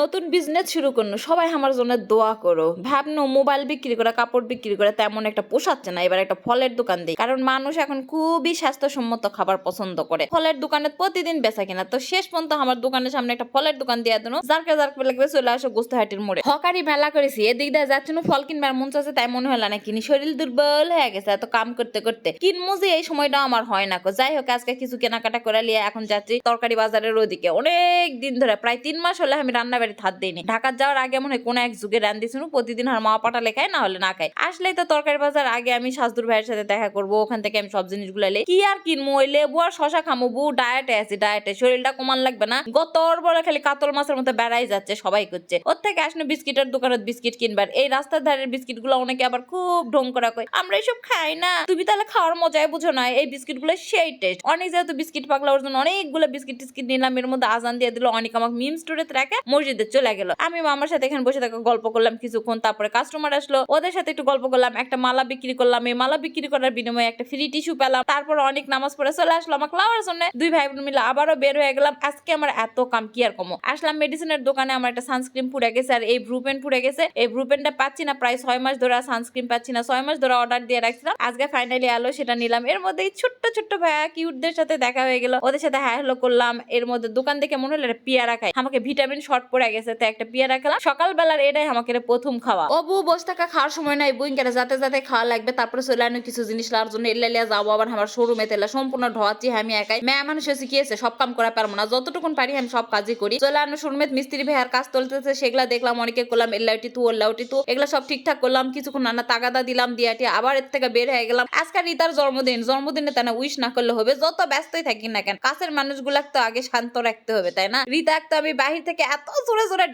নতুন বিজনেস শুরু করনো, সবাই আমার জন্য দোয়া করো। ভাবনো মোবাইল বিক্রি করে, কাপড় বিক্রি করে তেমন একটা পোষাচ্ছে না, এবার একটা ফলের দোকান দিই। কারণ মানুষ এখন খুবই স্বাস্থ্যসম্মত খাবার পছন্দ করে। ফলের দোকানে প্রতিদিন বেচা কিনা। তো শেষ পর্যন্ত আমার দোকানের সামনে একটা ফলের দোকান দিয়ে দেনো যারকে যারকে লাগবে, চলে আসো গুস্তাহাটির মোড়ে। হকারি মেলা করেছি, এদিক দিয়ে যাচ্ছে না ফল কিনবার মন চাচ্ছে তাই মনে হলো না কিনি। শরীর দুর্বল হয়ে গেছে, এত কাম করতে করতে। কিনবো যে এই সময়টা আমার হয় না। যাই হোক, আজকে কিছু কেনাকাটা করে নিয়ে এখন যাচ্ছি তরকারি বাজারের ওদিকে। অনেক দিন ধরে, প্রায় তিন মাস হলে আমি রান্না বাড়ি হাত দিইনি ঢাকা যাওয়ার আগে মনে কোনো এক যুগে রান্ধি শুনু প্রতিদিন আর মা পাটা লেখায়, না হলে না খায়। আসলেই তো তরকারি বাজার আগে আমি শাসদুর ভাইয়ের সাথে দেখা করব, ওখান থেকে আমি সব জিনিসগুলো লে কি আর কিনবো? ওই লেবু আর শশা খামো, বউ ডায়েটে আছি ডায়েটে শরীরটা কমান লাগবে না। গতর বলে খালি কাতল মাছের মতো বেড়াই যাচ্ছে, সবাই করছে। ওর থেকে আসলে বিস্কিটের দোকানত বিস্কিট কিনবার। এই রাস্তার ধারের বিস্কিটগুলো অনেকে আবার খুব ঢং করা কয়, আমরা এসব খাই না। তুমি তাহলে খাওয়ার মজাই বুঝো না। এই বিস্কিটগুলো সেই টেস্ট অনেক যেহেতু বিস্কিট পাকলা ওর জন্য অনেকগুলো বিস্কিট টিস্কিট নিলাম, এর মধ্যে আজান দিয়ে দিল। অনেক আমাকে মিম স্টোরে রেখে মসজিদে চলে গেল। আমি মামার সাথে এখানে বসে থাকা গল্প করলাম কিছুক্ষণ, তারপরে কাস্টমার আসলো। ওদের সাথে একটু গল্প করলাম, একটা মালা বিক্রি করলাম। এই মালা বিক্রি করার বিনিময়ে একটা ফ্রি টিস্যু পেলাম। তারপর অনেক নামাজ পড়ে চলে আসলো আমাকে লাওয়ার জন্য। দুই ভাই বোন মিলে আবারও বের হয়ে গেলাম। আজকে আমার এত কাম, কি আর কমো? আসলাম মেডিসিনের দোকানে, আমার একটা সানস্ক্রিন পুড়ে গেছে আর এই ব্রুপেন পুড়ে গেছে। এই ব্রুপেনটা পাচ্ছি না, প্রায় ছয় মাস ধরে সানস্ক্রিন পাচ্ছি না। ছয় মাস ধরে অর্ডার দিয়ে রাখছিলাম। আজকে ফাইনালি আলো সেটা নিলাম। এর মধ্যে ছোট্ট ছোট্ট ভাইয়া কিউটদের সাথে দেখা হয়ে গেল। ওদের সাথে হ্যাঁ হ্যালো করলাম। এর মধ্যে দোকান দেখে মনে হলো পেয়ারা খাই। আমাকে ভিটামিন শর্ট পড়ে গেছে, তো একটা পেয়ারা খেলাম। সকালবেলার এটাই আমাকে প্রথম খাওয়া। বউ বসে থাকা খাওয়ার সময় নাই, বুইন কেটে যাতে যাতে খাওয়া লাগবে, তারপরে চলে আনো কিছু জিনিস লার জন্য। এলে লিয়া যাব আবার আমার শোরুমে তেলা সম্পূর্ণ ঢোয়াচ্ছি আমি একাই। মেয়ে মানুষ শিখিয়েছে সব কাম করা পারব না। যতটুকুন পারি আমি সব কাজই করি। চলে আনো শোরুমে মিস্ত্রি ভাইয়ার কাজ চলতেছে, সেগুলা দেখলাম, অনেকে করলাম এল্লাউটি তু ওল্লাউটি তু এগুলা সব ঠিকঠাক করলাম, কিছুক্ষণ নানা তাগাদা দিলাম দিয়াটি আবার এর থেকে বের হয়ে গেলাম। আজকে রিতার জন্মদিন, জন্মদিনে তাই না উইশ না করলে হবে, যত ব্যস্তই থাকি না কেন, কাছের মানুষগুলাকে তো আগে শান্ত রাখতে হবে, তাই না? রিতা তো আমি বাহির থেকে এত জোরে জোরে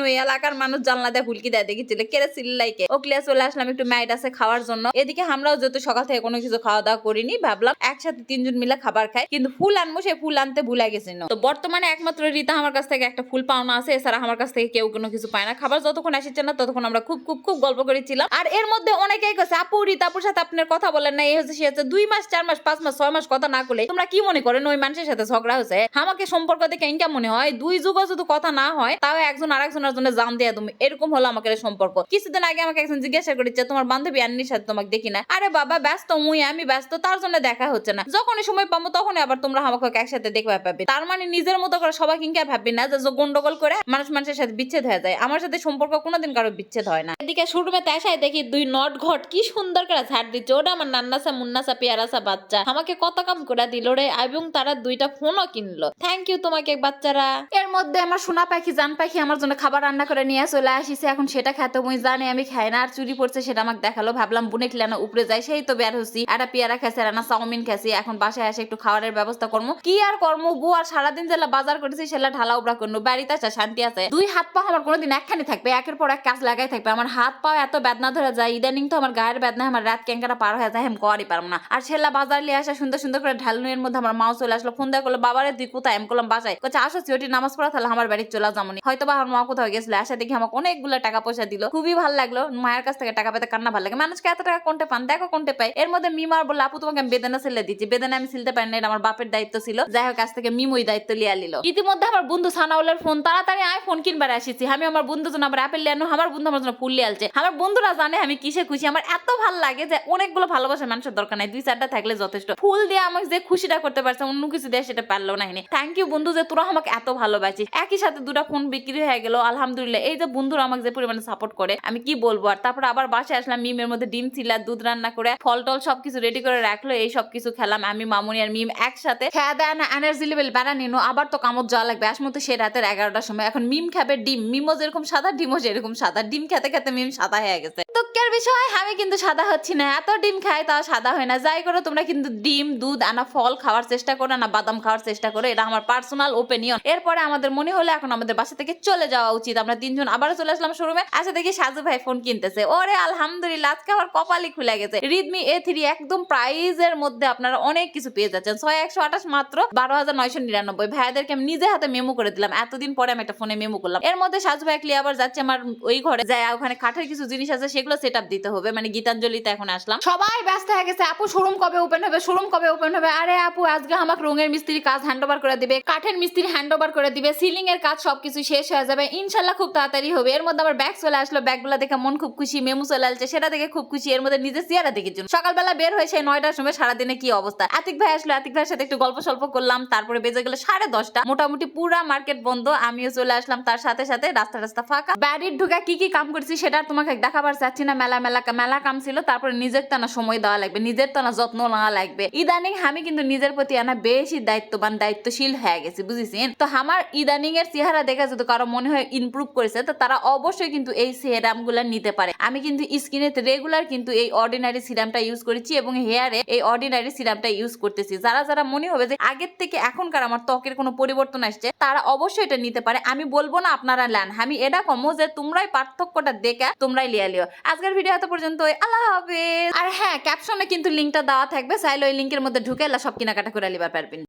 নই, এলাকার মানুষ জানলা দেয় হুলকি দেয়, দেখেছিল? কেড়ে সিল্লাইকে ওকলিয়া চলে আসলাম একটু ম্যাইড আছে খাওয়ার জন্য। এদিকে আমরাও যেহেতু সকাল থেকে কোনো কিছু খাওয়া দাওয়া করিনি, ভাবলাম একসাথে তিনজন মিলে খাবার খাই। কিন্তু ফুল আনব সে ফুল আনতে ভুলে গেছিল তো বর্তমানে একমাত্র রিতা আমার কাছ থেকে একটা ফুল পাওনা আছে, এছাড়া আমার কাছ থেকে কেউ কোনো কিছু পায় না। খাবার যতক্ষণ আসছে না, ততক্ষণ আমরা খুব খুব খুব গল্প করেছিলাম। আর এর মধ্যে অনেকেই কছে আপু, রিতা, আপুর সাথে আপনার কথা বলেন না, এই হচ্ছে, সে হচ্ছে, দুই মাস, চার মাস, পাঁচ মাস, ছয় মাস কথা না করলে তোমরা কি মনে করেন ওই মানুষের সাথে ঝগড়া হয়েছে। আমাকে সম্পর্ক দেখে ইনকা মনে হয়, দুই যুগ যদি কথা না হয় তাও একজন আরেকজনের জন্য জান দিয়ে তুমি। এরকম হলো আমাকে সম্পর্ক। কিছুদিন আগে আমাকে একজন জিজ্ঞাসা করেছে তোমার বান্ধবী আন্নির সাথে তোমাকে দেখি না আরে বাবা ব্যস্ত মুই আমি ব্যস্ত তার জন্য দেখা হচ্ছে না। যখন সময় পাবো তখন আবার তোমরা আমাকে একসাথে দেখবে পাবে। তার মানে নিজের মতো করে সবাই কিনকে ভাববি না যে যে গন্ডগোল করে মানুষ মানুষের সাথে বিচ্ছেদ হয়ে যায়। আমার সাথে সম্পর্ক কোনোদিন কারও বিচ্ছেদ হয় না। এদিকে শুরুমে তাসায় দেখি দুই নট ঘট কি সুন্দর করে ঝাড় দিচ্ছে। ওটা আমার নান্নাসা মুন্নাসা পেয়ারাসা বাচ্চা। আমাকে কত কাম করে দিল রে এবং তারা দুইটা ফোনও কিনলো। থ্যাংক ইউ তোমাকে বাচ্চারা। এর মধ্যে আমার সোনা পাখি জান পাখি আমার জন্য খাবার রান্না করে নিয়ে চলে আসিছে, এখন সেটা খেতে, মুই জানি, আমি খাই না, আর চুরি পড়ছে সেটা আমাকে দেখাল, ভাবলাম বুনে খেলানো উপরে যাই, সেই তো বের হচ্ছি একটা পেয়ারা খেছে রান্না চাউমিন খেছি এখন বাসায় এসে একটু খাবারের ব্যবস্থা করব কি আর কর্ম বউ, আর সারাদিন যেলা বাজার করেছি সেলা ঢালা উবরা করব বাড়িতে আছে শান্তি আছে। দুই হাত পা আমার কোনোদিন একখানি থাকবে, একের পর এক কাজ লাগাই থাকবে, আমার হাত পা এত বেদনা ধরে যায়, ইদানিং তো আমার গায়ের বেদনা আমার রাত ক্যাঙ্কারা পার হয়ে যায় আমি করারই পারব না। আর সেলা বাজার লিয়ে আসা সুন্দর সুন্দর করে ঢালনুয়ের মধ্যে আমার মাও চলে আসলো, ফোন দেওয়া করল, বাবারে, তুই কোথায়? আমি করলাম বাসায়। কচ্ছে আসো, সিওটি, নামাজ পড়া, তাহলে আমার বাড়ি চলে যামনি। হয়তো বা আমার মা কোথাও গেছিল আসা দেখি আমাকে অনেকগুলো টাকা পয়সা দিল। খুবই ভালো লাগল। মায়ের কাছ থেকে টাকা পেতে কান্না ভালো লাগে। মানুষকে এত টাকা কোনটা পান? দেখো কোনটা পাই এর মধ্যে মিমার বলল, আপু, তোমাকে আমি বেদনা সিলে দিচ্ছি। বেদনা আমি সিলতে পারি না, এটা আমার বাপের দায়িত্ব ছিল। যাই হোক কাছ থেকে মিমুই দায়িত্ব লিয়া নিল। ইতিমধ্যে আমার বন্ধু সানাউলের ফোন, তাড়াতাড়ি আয়, ফোন কিনবার আসিছি। আমি আমার বন্ধু জন্য আমার অ্যাপেল লিয়ানো আমার বন্ধু আমার জন্য ফুল লিয়ালছে আমার বন্ধুরা জানে আমি কিসে খুশি। আমার এত ভালো লাগে যে অনেকগুলো ভালোবাসা মানুষের দরকার নাই, দুই চারটা থাকলে যথেষ্ট। ফুল দিয়ে আমাকে যে খুশিটা করতে পারছে, অন্য কিছু দিয়ে সেটা পারল না থ্যাংক ইউ বন্ধু যে তোরা আমাকে এত ভালোবাসিস। একই সাথে দুটা ফোন বিক্রি হয়ে গেল, আলহামদুলিল্লাহ। এই যে বন্ধুরা আমাকে যে পরিমাণে সাপোর্ট করে, আমি কি বলব? আর তারপর আবার বাসায় আসলাম, মিমের মধ্যে ডিম ছিলা, দুধ রান্না করে, ফল টল সবকিছু রেডি করে রাখল, এই সব কিছু খেলাম, আমি, মামুনি আর মিম একসাথে। খেয়া দেয় না এনার্জি লেভেল বেড়া নিনো, আবার তো কামড় যাওয়া লাগবে। আসমতো সে রাতের এগারোটার সময় এখন মিম খাবে ডিম, মিমও যেরকম সাদা, ডিমও যেরকম সাদা, ডিম খেতে খেতে মিম সাদা হয়ে গেছে। দুঃখের বিষয়, আমি কিন্তু সাদা হচ্ছি না। এত ডিম খাই, তাও সাদা হয় না। যাই করো, তোমরা কিন্তু ডিম, দুধ, আনা ফল খাওয়ার চেষ্টা করো না বাদাম খাওয়ার চেষ্টা করো। এটা আমার পার্সোনাল ওপিনিয়ন এরপরে আমাদের মনে হলো এখন আমাদের বাসা থেকে চলে যাওয়া উচিত। আমরা তিনজন আবারও চলে আসলাম শোরুমে। আসে দেখি সাজু ভাই ফোন কিনতেছে। ওরে, আলহামদুলিল্লাহ, আজকে আমার কপালই খুলে গেছে। রিডমি এ থ্রি একদম প্রাইজের মধ্যে আপনারা অনেক কিছু পেয়ে যাচ্ছেন। ছয় একশো আঠাশ মাত্র বারো হাজার নয়শো নিরানব্বই। ভাইয়াদেরকে আমি নিজে হাতে মেমো করে দিলাম। এতদিন পরে আমি একটা ফোনে মেমো করলাম। এর মধ্যে সাজু ভাই ক্লিয়ে আবার যাচ্ছে আমার ওই ঘরে। যায় ওখানে কাঠের কিছু জিনিস আছে, সেগুলো সেট আপ দিতে হবে। মানে গীতাঞ্জলিতে এখন আসলাম। সবাই ব্যস্ত হয়ে গেছে। আপু শোরুম কবে ওপেন হবে? শোরুম কবে ওপেন হবে? আরে আপু, আজকে আমাকে রঙের মিস্ত্রি কাজ হ্যান্ড ওভার করে দিবে, কাঠের মিস্ত্রি হ্যান্ড ওভার করে দিবে সিলিং এর কাজ সবকিছু শেষ হয়ে যাবে। ইনশাল্লাহ খুব তাড়াতাড়ি হবে। এর মধ্যে আমার ব্যাগ চলে আসলো। ব্যাগগুলো দেখে মন খুব খুশি, মেমু চলে আসছে, সেটা দেখে খুব খুশি। এর মধ্যে নিজে চেয়ারা দেখেছি সকালবেলা বের হয়েছে নয়টার সময় সারাদিনে কি অবস্থা? আতিক ভাই আসলো। আতিক ভাইয়ের সাথে একটু গল্প সল্প করলাম। তারপরে বেজে গেল সাড়ে দশটা। মোটামুটি পুরা মার্কেট বন্ধ। আমিও চলে আসলাম। তার সাথে সাথে রাস্তা রাস্তা ফাঁকা। বাড়ির ঢুকা কি কি কাম করছি সেটা তোমাকে দেখাবার চাচ্ছি না। মেলা মেলা মেলা কাম ছিল, তারপরে নিজের তো না সময় দেওয়া লাগবে, নিজের তো না যত্ন নেওয়া লাগবে। ইদানিং আমি কিন্তু নিজের প্রতি আনা বেশি দায়িত্ববান, দায়িত্বশীল হয়ে গেছি, বুঝেছেন? তো আমার ইদানিং এর চেহারা দেখে যদি কারও মনে হয় ইমপ্রুভ করেছে, তো তারা অবশ্যই কিন্তু এই সিরামগুলা নিতে পারে। আমি কিন্তু স্কিনে রেগুলার কিন্তু এই অর্ডিনারি সিরামটা ইউজ করেছি এবং হেয়ারে এই অর্ডিনারি সিরামটা ইউজ করতেছি। যারা যারা মনে হবে যে আগের থেকে এখনকার আমার ত্বকের কোনো পরিবর্তন আসছে, তারা অবশ্যই এটা নিতে পারে। আমি বলব না আপনারা নেন। আমি এটা কমো যে তোমরাই পার্থক্যটা দেখে তোমরাই লিয়া লিও। আজকের ভিডিও এত পর্যন্ত আল্লাহ হাফেজ। আর হ্যাঁ ক্যাপশনে কিন্তু লিঙ্কটা দেওয়া থাকবে। চাইলে ওই লিঙ্কের মধ্যে ঢুকে সব কেনাকাটা করে লিবার পারবেন।